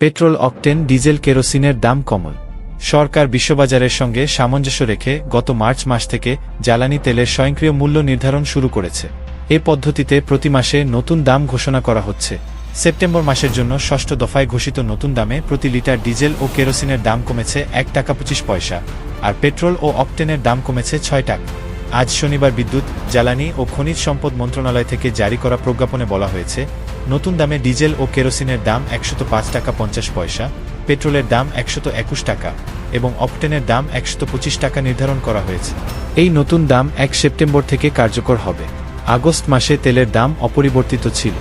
Petrol, octane, diesel, কেরোসিনের দাম কমল। সরকার বিশ্ববাজারের সঙ্গে সামঞ্জস্য রেখে গত মার্চ মাস থেকে জ্বালানি তেলের স্বয়ংক্রিয় মূল্য নির্ধারণ শুরু করেছে। এ পদ্ধতিতে প্রতি মাসে নতুন দাম ঘোষণা করা হচ্ছে। সেপ্টেম্বর মাসের জন্য ষষ্ঠ দফায় ঘোষিত নতুন দামে প্রতি লিটার ডিজেল ও কেরোসিনের দাম কমেছে এক টাকা পঁচিশ পয়সা, আর পেট্রোল ও অকটেনের দাম কমেছে ছয় টাকা। আজ শনিবার বিদ্যুৎ, জ্বালানি ও খনিজ সম্পদ মন্ত্রণালয় থেকে জারি করা প্রজ্ঞাপনে বলা হয়েছে, নতুন দামে ডিজেল ও কেরোসিনের দাম একশত পাঁচ টাকা পঞ্চাশ পয়সা, পেট্রোলের দাম একশত একুশ টাকা এবং অপটেনের দাম একশত পঁচিশ টাকা নির্ধারণ করা হয়েছে। এই নতুন দাম এক সেপ্টেম্বর থেকে কার্যকর হবে। আগস্ট মাসে তেলের দাম অপরিবর্তিত ছিল।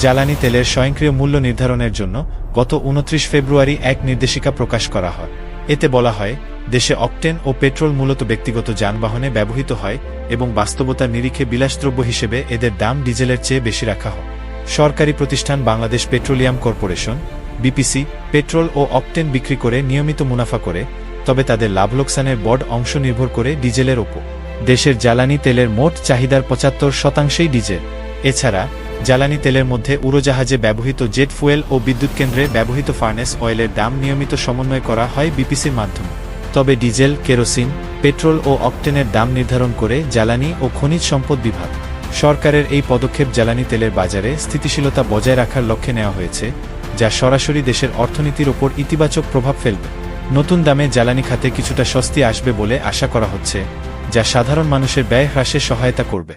জ্বালানি তেলের স্বয়ংক্রিয় মূল্য নির্ধারণের জন্য গত উনত্রিশ ফেব্রুয়ারি এক নির্দেশিকা প্রকাশ করা হয়। এতে বলা হয়, দেশে অকটেন ও পেট্রোল মূলত ব্যক্তিগত যানবাহনে ব্যবহৃত হয় এবং বাস্তবতার নিরিখে বিলাসদ্রব্য হিসেবে এদের দাম ডিজেলের চেয়ে বেশি রাখা হয়। সরকারি প্রতিষ্ঠান Bangladesh petroleum corporation, BPC, petrol ও অকটেন বিক্রি করে নিয়মিত মুনাফা করে, তবে তাদের লাভ লোকসানের বড় অংশ নির্ভর করে ডিজেলের ওপর। দেশের জ্বালানি তেলের মোট চাহিদার পঁচাত্তর শতাংশই ডিজেল। এছাড়া জ্বালানি তেলের মধ্যে উড়োজাহাজে ব্যবহৃত জেট ফুয়েল ও বিদ্যুৎ কেন্দ্রে ব্যবহৃত ফার্নেস অয়েলের দাম নিয়মিত সমন্বয় করা হয় বিপিসির মাধ্যমে। তবে ডিজেল, কেরোসিন, পেট্রোল ও অকটেনের দাম নির্ধারণ করে জ্বালানি ও খনিজ সম্পদ বিভাগ সরকারের এই পদক্ষেপ জ্বালানি তেলের বাজারে স্থিতিশীলতা বজায় রাখার লক্ষ্যে নেওয়া হয়েছে, যা সরাসরি দেশের অর্থনীতির ওপর ইতিবাচক প্রভাব ফেলবে। নতুন দামে জ্বালানি খাতে কিছুটা স্বস্তি আসবে বলে আশা করা হচ্ছে, যা সাধারণ মানুষের ব্যয় হ্রাসে সহায়তা করবে।